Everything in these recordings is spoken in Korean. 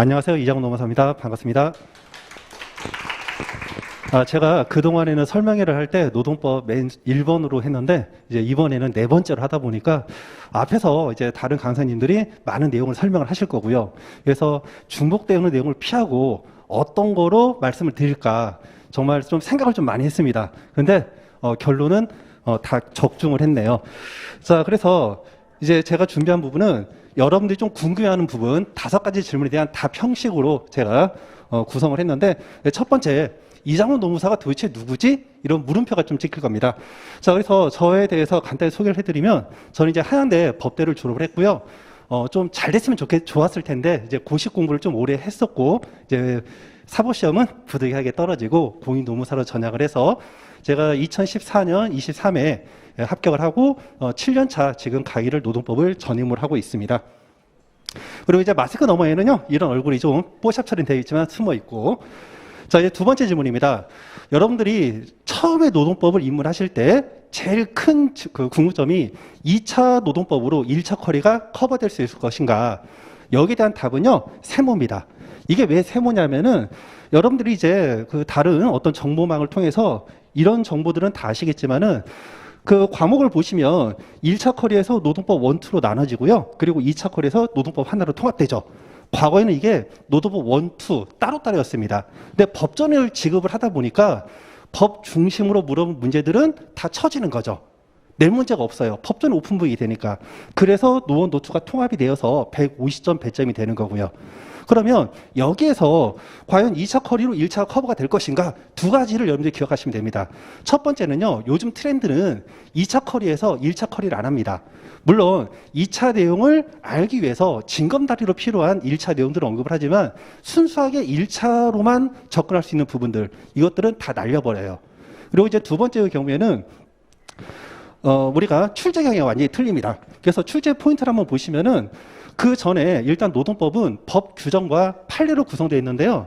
안녕하세요. 이장훈 노무사입니다. 반갑습니다. 아, 제가 그동안에는 설명회를 할 때 노동법 맨 1번으로 했는데 이제 이번에는 네 번째로 하다 보니까 앞에서 이제 다른 강사님들이 많은 내용을 설명을 하실 거고요. 그래서 중복되는 내용을 피하고 어떤 거로 말씀을 드릴까 정말 좀 생각을 좀 많이 했습니다. 근데 어, 결론은 어, 다 적중을 했네요. 자, 그래서 이제 제가 준비한 부분은 여러분들이 좀 궁금해하는 부분 다섯 가지 질문에 대한 답 형식으로 제가 어, 구성을 했는데 첫 번째 이장훈 노무사가 도대체 누구지? 이런 물음표가 좀 찍힐 겁니다. 자, 그래서 저에 대해서 간단히 소개를 해드리면 저는 이제 하양대 법대를 졸업을 했고요. 어, 좀 잘 됐으면 좋겠, 좋았을 텐데 이제 고시 공부를 좀 오래 했었고 이제 사법시험은 부득이하게 떨어지고 공인 노무사로 전향을 해서 제가 2014년 23회 합격을 하고 어, 7년 차 지금 강의를 노동법을 전임을 하고 있습니다. 그리고 이제 마스크 너머에는요 이런 얼굴이 좀 뽀샵 처리되어 있지만 숨어 있고 자 이제 두 번째 질문입니다. 여러분들이 처음에 노동법을 입문하실 때 제일 큰 그 궁금점이 2차 노동법으로 1차 커리가 커버될 수 있을 것인가 여기에 대한 답은요 세모입니다. 이게 왜 세모냐면은 여러분들이 이제 그 다른 어떤 정보망을 통해서 이런 정보들은 다 아시겠지만은 그 과목을 보시면 1차 커리에서 노동법 1, 2로 나눠지고요. 그리고 2차 커리에서 노동법 하나로 통합되죠. 과거에는 이게 노동법 1, 2 따로따로였습니다. 근데 법전을 지급을 하다 보니까 법 중심으로 물어본 문제들은 다 쳐지는 거죠. 낼 문제가 없어요. 법전 오픈북이 되니까. 그래서 노원 노투가 통합이 되어서 150점 배점이 되는 거고요. 그러면 여기에서 과연 2차 커리로 1차 커버가 될 것인가 두 가지를 여러분들이 기억하시면 됩니다. 첫 번째는요. 요즘 트렌드는 2차 커리에서 1차 커리를 안 합니다. 물론 2차 내용을 알기 위해서 징검다리로 필요한 1차 내용들을 언급을 하지만 순수하게 1차로만 접근할 수 있는 부분들 이것들은 다 날려버려요. 그리고 이제 두 번째 경우에는 어, 우리가 출제 경향이 완전히 틀립니다. 그래서 출제 포인트를 한번 보시면은 그 전에 일단 노동법은 법 규정과 판례로 구성되어 있는데요.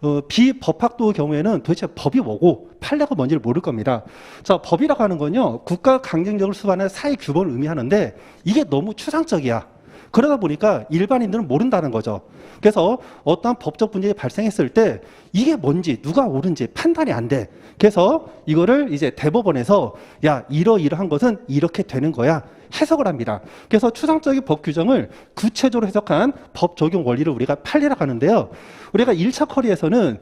어, 비법학도 경우에는 도대체 법이 뭐고 판례가 뭔지를 모를 겁니다. 자, 법이라고 하는 건요, 국가 강령적으로 수반하는 사회 규범을 의미하는데 이게 너무 추상적이야. 그러다 보니까 일반인들은 모른다는 거죠. 그래서 어떠한 법적 문제가 발생했을 때 이게 뭔지 누가 옳은지 판단이 안 돼. 그래서 이거를 이제 대법원에서 야 이러이러한 것은 이렇게 되는 거야 해석을 합니다. 그래서 추상적인 법 규정을 구체적으로 해석한 법 적용 원리를 우리가 판례라고 하는데요. 우리가 1차 커리에서는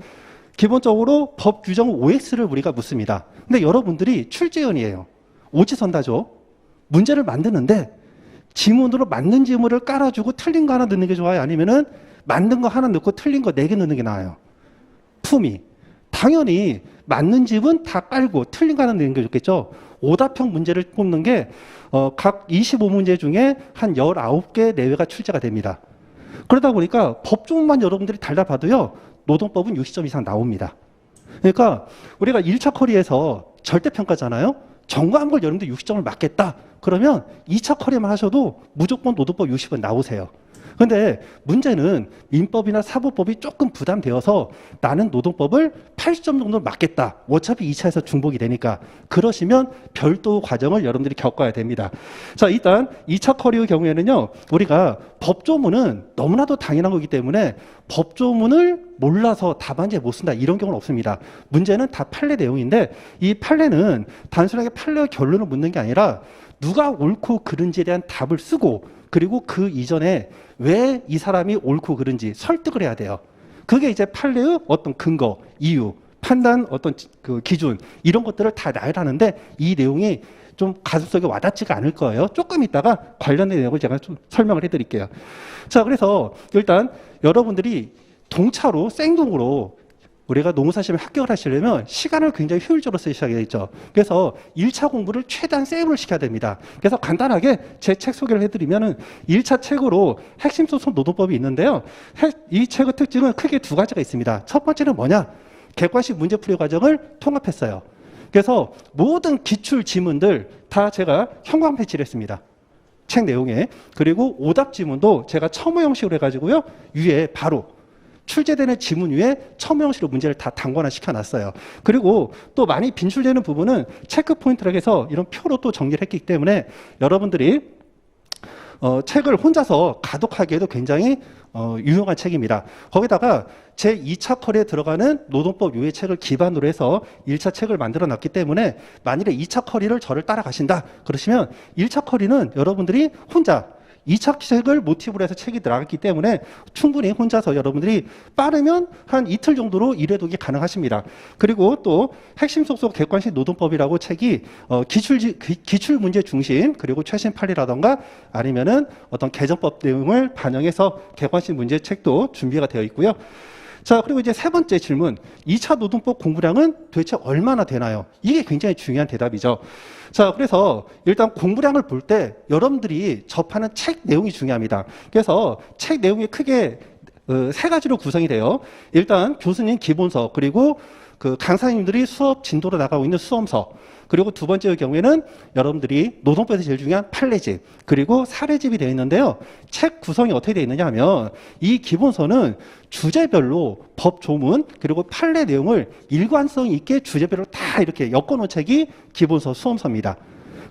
기본적으로 법 규정 OX를 우리가 묻습니다. 근데 여러분들이 출제연이에요. 오지 선다죠. 문제를 만드는데 지문으로 맞는 지문을 깔아주고 틀린 거 하나 넣는 게 좋아요? 아니면은 맞는 거 하나 넣고 틀린 거 네 개 넣는 게 나아요? 품이. 당연히 맞는 집은 다 깔고 틀린 거 하나 넣는 게 좋겠죠? 오답형 문제를 뽑는 게, 어, 각 25문제 중에 한 19개 내외가 출제가 됩니다. 그러다 보니까 법조문만 여러분들이 달달봐도요, 노동법은 60점 이상 나옵니다. 그러니까 우리가 1차 커리에서 절대평가잖아요? 점검한 걸 여러분들 60점을 맞겠다. 그러면 2차 커리만 하셔도 무조건 노동법 60은 나오세요. 근데 문제는 민법이나 사법법이 조금 부담되어서 나는 노동법을 80점 정도 맞겠다. 어차피 2차에서 중복이 되니까. 그러시면 별도 과정을 여러분들이 겪어야 됩니다. 자, 일단 2차 커리의 경우에는요, 우리가 법조문은 너무나도 당연한 거기 때문에 법조문을 몰라서 답안지에 못 쓴다. 이런 경우는 없습니다. 문제는 다 판례 내용인데 이 판례는 단순하게 판례의 결론을 묻는 게 아니라 누가 옳고 그른지에 대한 답을 쓰고 그리고 그 이전에 왜 이 사람이 옳고 그른지 설득을 해야 돼요. 그게 이제 판례의 어떤 근거, 이유, 판단, 어떤 그 기준 이런 것들을 다 나열하는데 이 내용이 좀 가슴속에 와닿지가 않을 거예요. 조금 있다가 관련된 내용을 제가 좀 설명을 해드릴게요. 자, 그래서 일단 여러분들이 동차로 생동으로 우리가 농사시험에 합격을 하시려면 시간을 굉장히 효율적으로 쓰셔야 되죠. 그래서 1차 공부를 최대한 세이브를 시켜야 됩니다. 그래서 간단하게 제 책 소개를 해드리면은 1차 책으로 핵심 소송 노동법이 있는데요. 이 책의 특징은 크게 두 가지가 있습니다. 첫 번째는 뭐냐? 객관식 문제풀이 과정을 통합했어요. 그래서 모든 기출 지문들 다 제가 형광 패치를 했습니다. 책 내용에. 그리고 오답 지문도 제가 첨부 형식으로 해가지고요. 위에 바로 출제되는 지문 위에 형식으로 문제를 다 단권화 시켜놨어요. 그리고 또 많이 빈출되는 부분은 체크 포인트라고 해서 이런 표로 또 정리를 했기 때문에 여러분들이 어, 책을 혼자서 가독하기에도 굉장히 어, 유용한 책입니다. 거기다가 제 2차 컬에 들어가는 노동법 유예 책을 기반으로 해서 1차 책을 만들어 놨기 때문에 만일에 2차 커리를 저를 따라가신다 그러시면 1차 커리는 여러분들이 혼자 2차 책을 모티브로 해서 책이 들어갔기 때문에 충분히 혼자서 여러분들이 빠르면 한 이틀 정도로 일회독이 가능하십니다. 그리고 또 핵심 속속 객관식 노동법이라고 책이 어, 기출 기출 문제 중심 그리고 최신 판례라던가 아니면은 어떤 개정법 내용을 반영해서 객관식 문제 책도 준비가 되어 있고요. 자, 그리고 이제 세 번째 질문. 2차 노동법 공부량은 도대체 얼마나 되나요? 이게 굉장히 중요한 대답이죠. 자, 그래서 일단 공부량을 볼 때 여러분들이 접하는 책 내용이 중요합니다. 그래서 책 내용이 크게 어, 세 가지로 구성이 돼요. 일단 교수님 기본서, 그리고 그 강사님들이 수업 진도로 나가고 있는 수험서, 그리고 두 번째 경우에는 여러분들이 노동법에서 제일 중요한 판례집, 그리고 사례집이 되어 있는데요. 책 구성이 어떻게 되어 있느냐 하면 이 기본서는 주제별로 법 조문, 그리고 판례 내용을 일관성 있게 주제별로 다 이렇게 엮어놓은 책이 기본서 수험서입니다.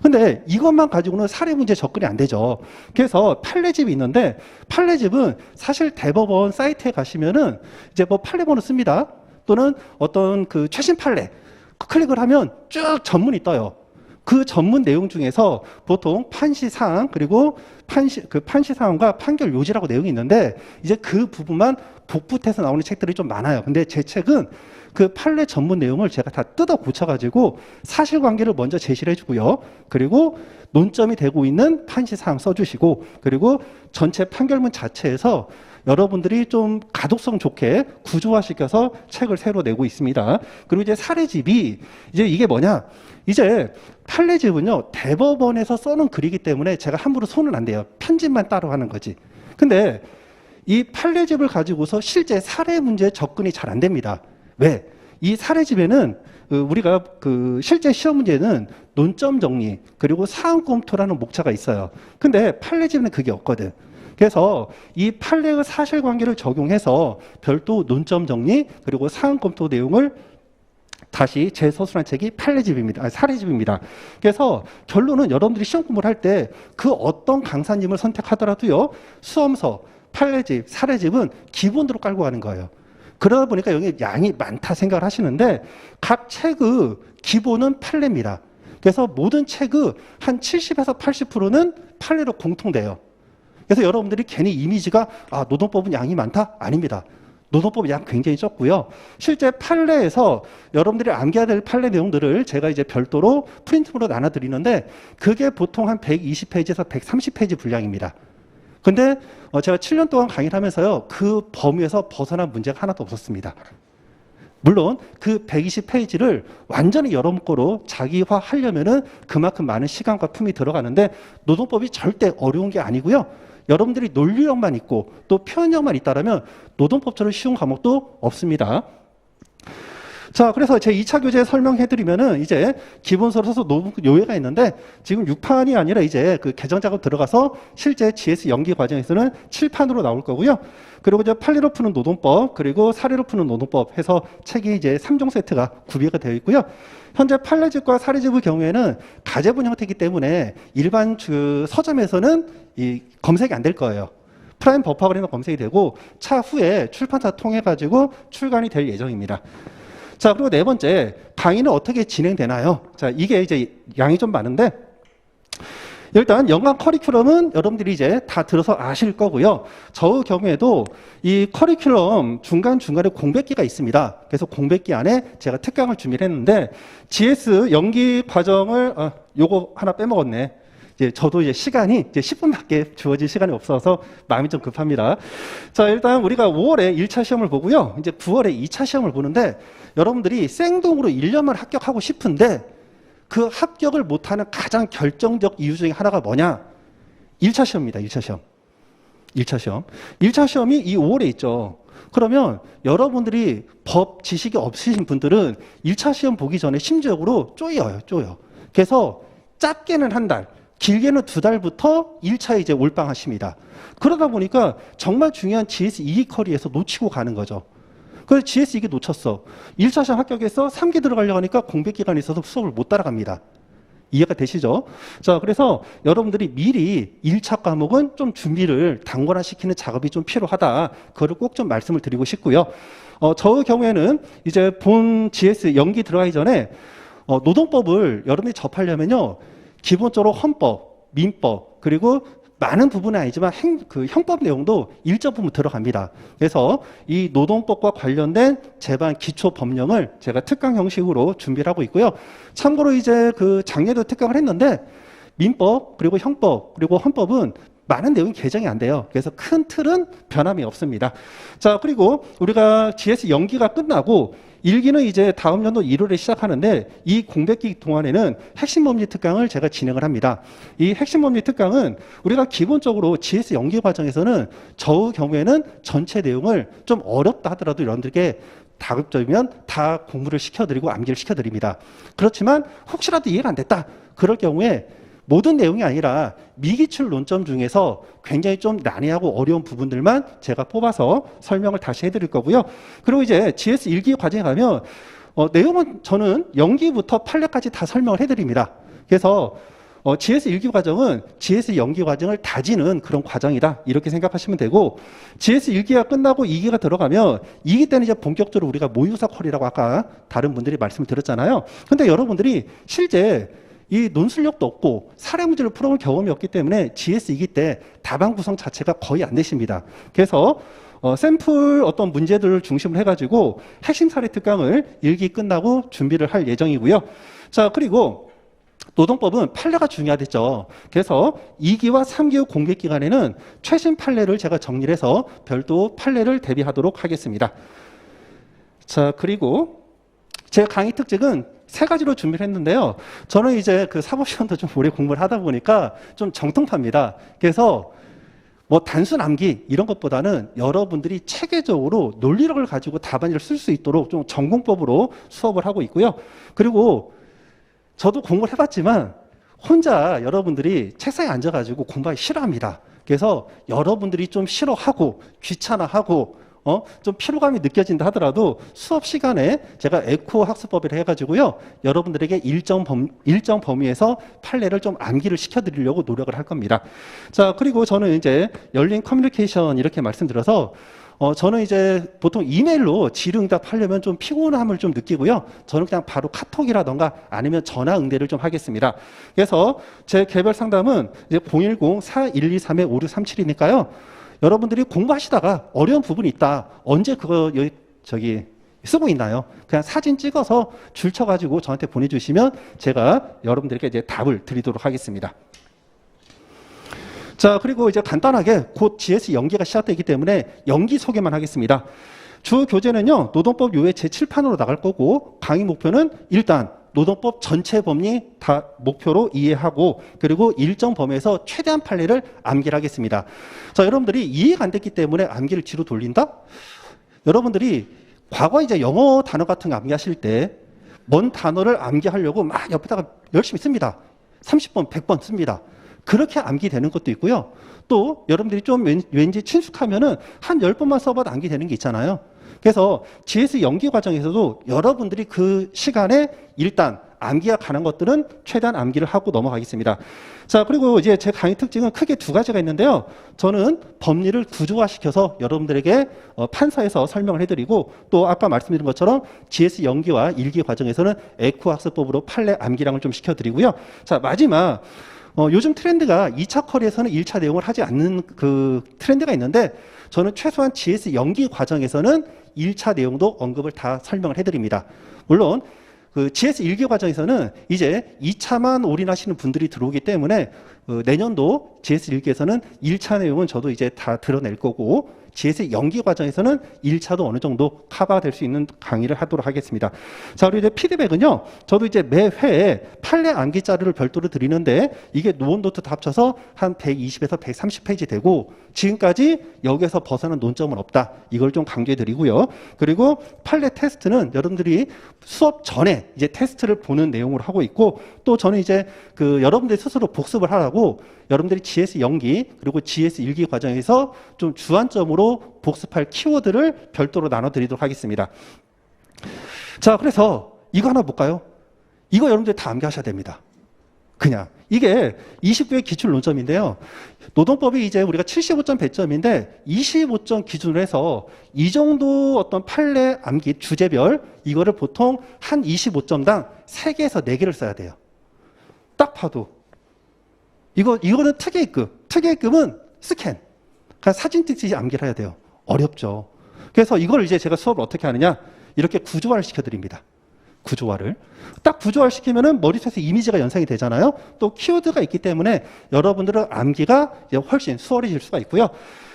근데 이것만 가지고는 사례 문제 접근이 안 되죠. 그래서 판례집이 있는데 판례집은 사실 대법원 사이트에 가시면은 이제 뭐 판례번호 씁니다. 또는 어떤 그 최신 판례 클릭을 하면 쭉 전문이 떠요. 그 전문 내용 중에서 보통 판시 사항 그리고 판시 그 판시 사항과 판결 요지라고 내용이 있는데 이제 그 부분만 복붙해서 나오는 책들이 좀 많아요. 근데 제 책은 그 판례 전문 내용을 제가 다 뜯어 고쳐가지고 사실관계를 먼저 제시를 해주고요. 그리고 논점이 되고 있는 판시 사항 써주시고 그리고 전체 판결문 자체에서 여러분들이 좀 가독성 좋게 구조화시켜서 책을 새로 내고 있습니다. 그리고 이제 사례집이 이제 이게 뭐냐? 이제 판례집은요 대법원에서 써놓은 글이기 때문에 제가 함부로 손은 안 대요. 편집만 따로 하는 거지. 근데 이 판례집을 가지고서 실제 사례 문제에 접근이 잘 안 됩니다. 왜? 이 사례집에는 그 우리가 그 실제 시험 문제는 논점 정리 그리고 사항 검토라는 목차가 있어요. 근데 판례집에는 그게 없거든. 그래서 이 판례의 사실관계를 적용해서 별도 논점 정리 그리고 사항 검토 내용을 다시 재서술한 책이 판례집입니다. 아니, 사례집입니다. 그래서 결론은 여러분들이 시험 공부를 할 때 그 어떤 강사님을 선택하더라도요, 수험서, 판례집, 사례집은 기본으로 깔고 가는 거예요. 그러다 보니까 여기 양이 많다 생각을 하시는데 각 책의 기본은 판례입니다. 그래서 모든 책의 한 70에서 80%는 판례로 공통돼요. 그래서 여러분들이 괜히 이미지가 아, 노동법은 양이 많다? 아닙니다. 노동법 양 굉장히 적고요. 실제 판례에서 여러분들이 암기해야 될 판례 내용들을 제가 이제 별도로 프린트로 나눠드리는데 그게 보통 한 120페이지에서 130페이지 분량입니다. 근데 어, 제가 7년 동안 강의를 하면서요. 그 범위에서 벗어난 문제가 하나도 없었습니다. 물론 그 120페이지를 완전히 여러분 거로 자기화 하려면은 그만큼 많은 시간과 품이 들어가는데 노동법이 절대 어려운 게 아니고요. 여러분들이 논리력만 있고 또 표현력만 있다라면 노동법처럼 쉬운 과목도 없습니다. 자, 그래서 제 2차 교재 설명해드리면은 이제 기본서로 써서 노무 요예가 있는데 지금 6판이 아니라 이제 그 개정 작업 들어가서 실제 GS 연기 과정에서는 7판으로 나올 거고요. 그리고 이제 판례로 푸는 노동법 그리고 사례로 푸는 노동법 해서 책이 이제 3종 세트가 구비가 되어 있고요. 현재 판례집과 사례집의 경우에는 가제분 형태이기 때문에 일반 그 서점에서는 이 검색이 안 될 거예요. 프라임 버퍼그리는 검색이 되고 차후에 출판사 통해 가지고 출간이 될 예정입니다. 자, 그리고 네 번째, 강의는 어떻게 진행되나요? 자, 이게 이제 양이 좀 많은데, 일단 연간 커리큘럼은 여러분들이 이제 다 들어서 아실 거고요. 저 경우에도 이 커리큘럼 중간중간에 공백기가 있습니다. 그래서 공백기 안에 제가 특강을 준비를 했는데 GS 연기 과정을 아, 요거 하나 빼먹었네. 이제 저도 이제 시간이 이제 10분밖에 주어질 시간이 없어서 마음이 좀 급합니다. 자, 일단 우리가 5월에 1차 시험을 보고요. 이제 9월에 2차 시험을 보는데 여러분들이 생동으로 1년만 합격하고 싶은데 그 합격을 못하는 가장 결정적 이유 중에 하나가 뭐냐? 1차 시험입니다. 1차 시험. 1차 시험. 1차 시험이 이 5월에 있죠. 그러면 여러분들이 법 지식이 없으신 분들은 1차 시험 보기 전에 심적으로 쪼여요, 쪼여. 그래서 짧게는 한 달, 길게는 두 달부터 1차 이제 올방하십니다. 그러다 보니까 정말 중요한 GS 2기 커리에서 놓치고 가는 거죠. 그래서 GS 이게 놓쳤어. 1차 시험 합격해서 3기 들어가려고 하니까 공백 기간이 있어서 수업을 못 따라갑니다. 이해가 되시죠? 자, 그래서 여러분들이 미리 1차 과목은 좀 준비를 단권화시키는 작업이 좀 필요하다. 그거를 꼭 좀 말씀을 드리고 싶고요. 어, 저 경우에는 이제 본 GS 연기 들어가기 전에 어, 노동법을 여러분이 접하려면요. 기본적으로 헌법, 민법, 그리고 많은 부분은 아니지만 행, 그 형법 내용도 일정 부분 들어갑니다. 그래서 이 노동법과 관련된 제반 기초 법령을 제가 특강 형식으로 준비를 하고 있고요. 참고로 이제 그 작년에도 특강을 했는데 민법 그리고 형법 그리고 헌법은 많은 내용이 개정이 안 돼요. 그래서 큰 틀은 변함이 없습니다. 자, 그리고 우리가 GS 연기가 끝나고 일기는 이제 다음 연도 1월에 시작하는데 이 공백기 동안에는 핵심 법리 특강을 제가 진행을 합니다. 이 핵심 법리 특강은 우리가 기본적으로 GS 연기 과정에서는 저 경우에는 전체 내용을 좀 어렵다 하더라도 여러분들께 다급적이면 다 공부를 시켜드리고 암기를 시켜드립니다. 그렇지만 혹시라도 이해가 안 됐다. 그럴 경우에 모든 내용이 아니라 미기출 논점 중에서 굉장히 좀 난해하고 어려운 부분들만 제가 뽑아서 설명을 다시 해드릴 거고요. 그리고 이제 GS 1기 과정에 가면 어, 내용은 저는 연기부터 판례까지 다 설명을 해드립니다. 그래서 어, GS 1기 과정은 GS 연기 과정을 다지는 그런 과정이다. 이렇게 생각하시면 되고, GS 1기가 끝나고 2기가 들어가면 2기 때는 이제 본격적으로 우리가 모의고사 컬이라고 아까 다른 분들이 말씀을 드렸잖아요. 근데 여러분들이 실제 이 논술력도 없고 사례 문제를 풀어볼 경험이 없기 때문에 GS 2기 때 답안 구성 자체가 거의 안 되십니다. 그래서 어, 샘플 어떤 문제들을 중심으로 해가지고 핵심 사례 특강을 일기 끝나고 준비를 할 예정이고요. 자, 그리고 노동법은 판례가 중요하겠죠. 그래서 2기와 3기 공개 기간에는 최신 판례를 제가 정리를 해서 별도 판례를 대비하도록 하겠습니다. 자, 그리고 제 강의 특징은 세 가지로 준비를 했는데요. 저는 이제 그 사법시험도 좀 오래 공부를 하다 보니까 좀 정통파입니다. 그래서 뭐 단순 암기 이런 것보다는 여러분들이 체계적으로 논리력을 가지고 답안지를 쓸 수 있도록 좀 전공법으로 수업을 하고 있고요. 그리고 저도 공부를 해봤지만 혼자 여러분들이 책상에 앉아가지고 공부하기 싫어합니다. 그래서 여러분들이 좀 싫어하고 귀찮아하고 어, 좀 피로감이 느껴진다 하더라도 수업 시간에 제가 에코 학습법을 해가지고요. 여러분들에게 일정 범, 일정 범위에서 판례를 좀 암기를 시켜드리려고 노력을 할 겁니다. 자, 그리고 저는 이제 열린 커뮤니케이션 이렇게 말씀드려서 어, 저는 이제 보통 이메일로 질의응답 하려면 좀 피곤함을 좀 느끼고요. 저는 그냥 바로 카톡이라던가 아니면 전화 응대를 좀 하겠습니다. 그래서 제 개별 상담은 이제 010-4123-5637이니까요. 여러분들이 공부하시다가 어려운 부분이 있다. 언제 그거 여기 저기 쓰고 있나요? 그냥 사진 찍어서 줄 쳐가지고 저한테 보내주시면 제가 여러분들에게 이제 답을 드리도록 하겠습니다. 자, 그리고 이제 간단하게 곧 GS 연기가 시작되기 때문에 연기 소개만 하겠습니다. 주 교재는요, 노동법 요회 제7판으로 나갈 거고, 강의 목표는 일단 노동법 전체 법리 다 목표로 이해하고 그리고 일정 범위에서 최대한 판례를 암기를 하겠습니다. 자, 여러분들이 이해가 안 됐기 때문에 암기를 뒤로 돌린다? 여러분들이 과거 이제 영어 단어 같은 거 암기하실 때 먼 단어를 암기하려고 막 옆에다가 열심히 씁니다. 30번, 100번 씁니다. 그렇게 암기되는 것도 있고요. 또 여러분들이 좀 왠지 친숙하면은 한 10번만 써봐도 암기되는 게 있잖아요. 그래서 GS 연기 과정에서도 여러분들이 그 시간에 일단 암기가 가는 것들은 최대한 암기를 하고 넘어가겠습니다. 자, 그리고 이제 제 강의 특징은 크게 두 가지가 있는데요. 저는 법리를 구조화시켜서 여러분들에게 어, 판사에서 설명을 해드리고 또 아까 말씀드린 것처럼 GS 연기와 일기 과정에서는 에코 학습법으로 판례 암기량을 좀 시켜드리고요. 자, 마지막. 어, 요즘 트렌드가 2차 커리에서는 1차 내용을 하지 않는 그 트렌드가 있는데 저는 최소한 GS 연기 과정에서는 1차 내용도 언급을 다 설명을 해드립니다. 물론 그 GS 1기 과정에서는 이제 2차만 올인하시는 분들이 들어오기 때문에 그 내년도 GS 1기에서는 1차 내용은 저도 이제 다 드러낼 거고 GS 연기 과정에서는 1차도 어느 정도 커버가 될수 있는 강의를 하도록 하겠습니다. 자, 그리고 이제 피드백은요. 저도 이제 매 회에 판례 암기 자료를 별도로 드리는데 이게 노원노트 다 합쳐서 한 120에서 130페이지 되고 지금까지 여기에서 벗어난 논점은 없다. 이걸 좀 강조해 드리고요. 그리고 판례 테스트는 여러분들이 수업 전에 이제 테스트를 보는 내용으로 하고 있고 또 저는 이제 그 여러분들이 스스로 복습을 하라고 여러분들이 GS 연기 그리고 GS 일기 과정에서 좀 주안점으로 복습할 키워드를 별도로 나눠드리도록 하겠습니다. 자, 그래서 이거 하나 볼까요? 이거 여러분들 다 암기하셔야 됩니다. 그냥. 이게 29의 기출 논점인데요. 노동법이 이제 우리가 75점 배점인데 25점 기준으로 해서 이 정도 어떤 판례 암기 주제별 이거를 보통 한 25점당 3개에서 4개를 써야 돼요. 딱 봐도. 이거, 이거는 특혜급. 특혜급은 스캔. 그러니까 사진 찍듯이 암기를 해야 돼요. 어렵죠. 그래서 이걸 이제 제가 수업을 어떻게 하느냐. 이렇게 구조화를 시켜드립니다. 구조화를. 딱 구조화를 시키면은 머릿속에서 이미지가 연상이 되잖아요. 또 키워드가 있기 때문에 여러분들은 암기가 훨씬 수월해질 수가 있고요.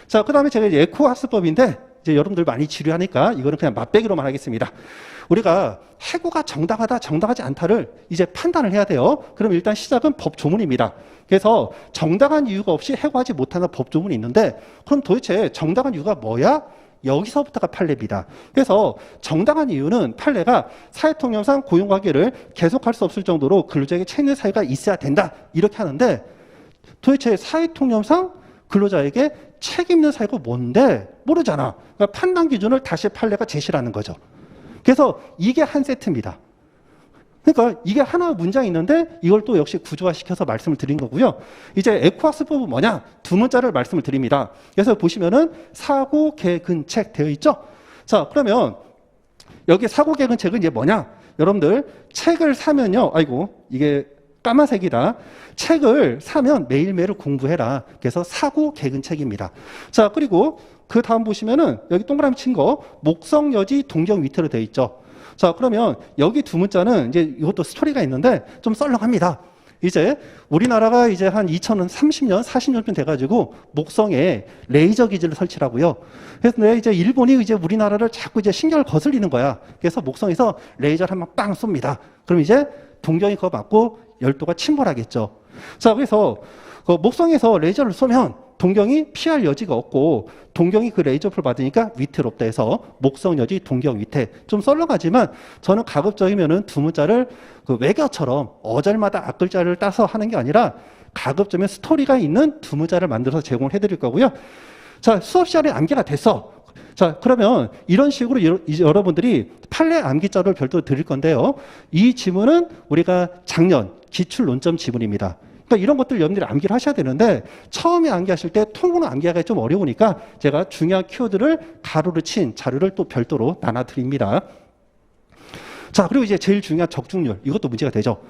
자, 그 다음에 제가 이제 에코 학습법인데 이제 여러분들 많이 지루하니까 이거는 그냥 맛배기로만 하겠습니다. 우리가 해고가 정당하다, 정당하지 않다를 이제 판단을 해야 돼요. 그럼 일단 시작은 법 조문입니다. 그래서 정당한 이유가 없이 해고하지 못하는 법 조문이 있는데 그럼 도대체 정당한 이유가 뭐야? 여기서부터가 판례입니다. 그래서 정당한 이유는 판례가 사회통념상 고용관계를 계속할 수 없을 정도로 근로자에게 책임의 사유가 있어야 된다. 이렇게 하는데 도대체 사회통념상 근로자에게 책임 있는 사유가 뭔데 모르잖아. 그러니까 판단 기준을 다시 판례가 제시하는 거죠. 그래서 이게 한 세트입니다. 그러니까 이게 하나 문장이 있는데 이걸 또 역시 구조화시켜서 말씀을 드린 거고요. 이제 에코학습법은 뭐냐? 두 문자를 말씀을 드립니다. 그래서 보시면은 사고 개근책 되어 있죠? 자, 그러면 여기 사고 개근책은 이제 뭐냐? 여러분들 책을 사면요. 아이고, 이게 까만색이다. 책을 사면 매일매일 공부해라. 그래서 사고 개근 책입니다. 자, 그리고 그 다음 보시면은 여기 동그라미 친 거 목성 여지 동경 위태로 되어 있죠. 자, 그러면 여기 두 문자는 이제 이것도 스토리가 있는데 좀 썰렁합니다. 이제 우리나라가 이제 한 2030년, 40년쯤 돼가지고 목성에 레이저 기지를 설치라고요. 그래서 내 이제 일본이 이제 우리나라를 자꾸 이제 신경을 거슬리는 거야. 그래서 목성에서 레이저를 한번 빵 쏩니다. 그럼 이제 동경이 그거 맞고 열도가 침몰하겠죠. 자, 그래서 그 목성에서 레이저를 쏘면 동경이 피할 여지가 없고 동경이 그 레이저풀 받으니까 위태롭다 해서 목성 여지 동경 위태 좀 썰렁하지만 저는 가급적이면은 두 문자를 그 외교처럼 어절마다 앞글자를 따서 하는 게 아니라 가급적이면 스토리가 있는 두 문자를 만들어서 제공을 해드릴 거고요. 자 수업 시간에 암기가 됐어. 자 그러면 이런 식으로 여- 이제 여러분들이 판례 암기자를 별도로 드릴 건데요. 이 지문은 우리가 작년 기출 논점 지문입니다. 그러니까 이런 것들 여러분들이 암기를 하셔야 되는데 처음에 암기하실 때 통으로 암기하기가 좀 어려우니까 제가 중요한 키워드를 가로로 친 자료를 또 별도로 나눠 드립니다. 자, 그리고 이제 제일 중요한 적중률. 이것도 문제가 되죠.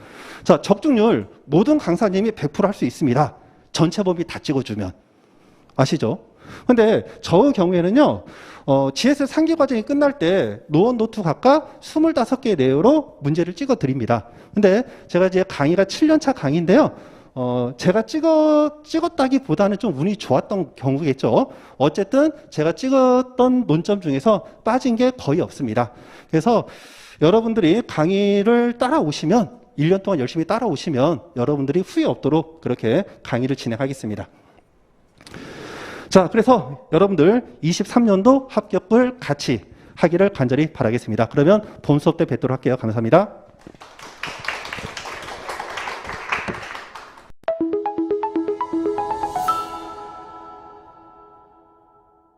자, 적중률 모든 강사님이 100%할 수 있습니다. 전체 범위 다 찍어주면. 아시죠? 근데 저 경우에는요, 어, GS 상기 과정이 끝날 때 노원 노트 각각 25개의 내용으로 문제를 찍어 드립니다. 근데 제가 이제 강의가 7년차 강의인데요. 어, 제가 찍어, 찍었다기 보다는 좀 운이 좋았던 경우겠죠. 어쨌든 제가 찍었던 논점 중에서 빠진 게 거의 없습니다. 그래서 여러분들이 강의를 따라오시면 1년 동안 열심히 따라오시면 여러분들이 후회 없도록 그렇게 강의를 진행하겠습니다. 자, 그래서 여러분들 23년도 합격을 같이 하기를 간절히 바라겠습니다. 그러면 본 수업 때 뵙도록 할게요. 감사합니다.